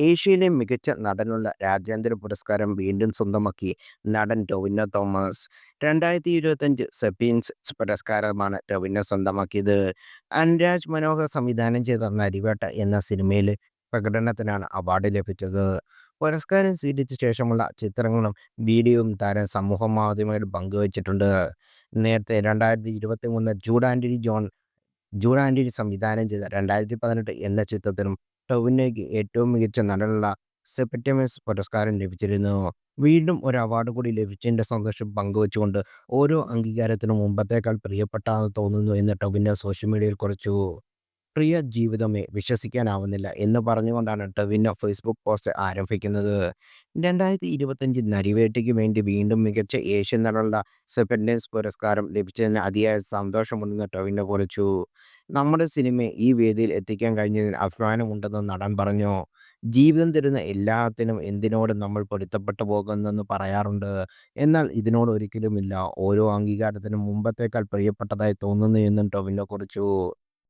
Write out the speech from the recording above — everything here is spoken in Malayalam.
ഏഷ്യയിലെ മികച്ച നടനുള്ള രാജ്യാന്തര പുരസ്കാരം വീണ്ടും സ്വന്തമാക്കി നടൻ ടൊവിനോ തോമസ്. രണ്ടായിരത്തി ഇരുപത്തഞ്ച് സെപ്പീൻസ് പുരസ്കാരമാണ് ടൊവിനോ സ്വന്തമാക്കിയത്. അൻരാജ് മനോഹർ സംവിധാനം ചെയ്ത നരിവേട്ട എന്ന സിനിമയിലെ പ്രകടനത്തിനാണ് അവാർഡ് ലഭിച്ചത്. പുരസ്കാരം സ്വീകരിച്ച ശേഷമുള്ള ചിത്രങ്ങളും വീഡിയോയും താരം സമൂഹ മാധ്യമങ്ങളിൽ പങ്കുവച്ചിട്ടുണ്ട്. നേരത്തെ രണ്ടായിരത്തി ഇരുപത്തി മൂന്ന് ജൂഡ് ആന്റണി ജോൺ ജൂഡ് ആന്റണി സംവിധാനം ചെയ്ത രണ്ടായിരത്തി പതിനെട്ട് എന്ന ചിത്രത്തിനും ടൊവിനോയ്ക്ക് ഏറ്റവും മികച്ച നടനുള്ള സെപ്റ്റമസ് പുരസ്കാരം ലഭിച്ചിരുന്നു. വീണ്ടും ഒരു അവാർഡ് കൂടി ലഭിച്ചതിന്റെ സന്തോഷം പങ്കുവെച്ചുകൊണ്ട് ഓരോ അംഗീകാരത്തിനും മുമ്പത്തേക്കാൾ പ്രിയപ്പെട്ടതാണെന്ന് തോന്നുന്നു എന്ന് ടൊവിനോ സോഷ്യൽ മീഡിയയിൽ കുറിച്ചു. പ്രിയ ജീവിതമേ വിശ്വസിക്കാനാവുന്നില്ല എന്ന് പറഞ്ഞുകൊണ്ടാണ് ടൊവിനോ ഫേസ്ബുക്ക് പോസ്റ്റ് ആരംഭിക്കുന്നത്. രണ്ടായിരത്തി ഇരുപത്തഞ്ച് നരിവേട്ടയ്ക്ക് വേണ്ടി വീണ്ടും മികച്ച ഏഷ്യൻ നടനുള്ള സെപ്പൻഡൻസ് പുരസ്കാരം ലഭിച്ചതിന് അതിയായ സന്തോഷമുണ്ടെന്ന് ടൊവിനോ കുറിച്ചു. നമ്മുടെ സിനിമയെ ഈ വേദിയിൽ എത്തിക്കാൻ കഴിഞ്ഞതിന് അഭിമാനമുണ്ടെന്ന് നടൻ പറഞ്ഞു. ജീവിതം തരുന്ന എല്ലാത്തിനും എന്തിനോട് നമ്മൾ പൊരുത്തപ്പെട്ടു പോകുന്നെന്ന് പറയാറുണ്ട്. എന്നാൽ ഇതിനോട് ഒരിക്കലുമില്ല. ഓരോ അംഗീകാരത്തിനും മുമ്പത്തേക്കാൾ പ്രിയപ്പെട്ടതായി തോന്നുന്നു എന്നും ടൊവിനെ കുറിച്ചു.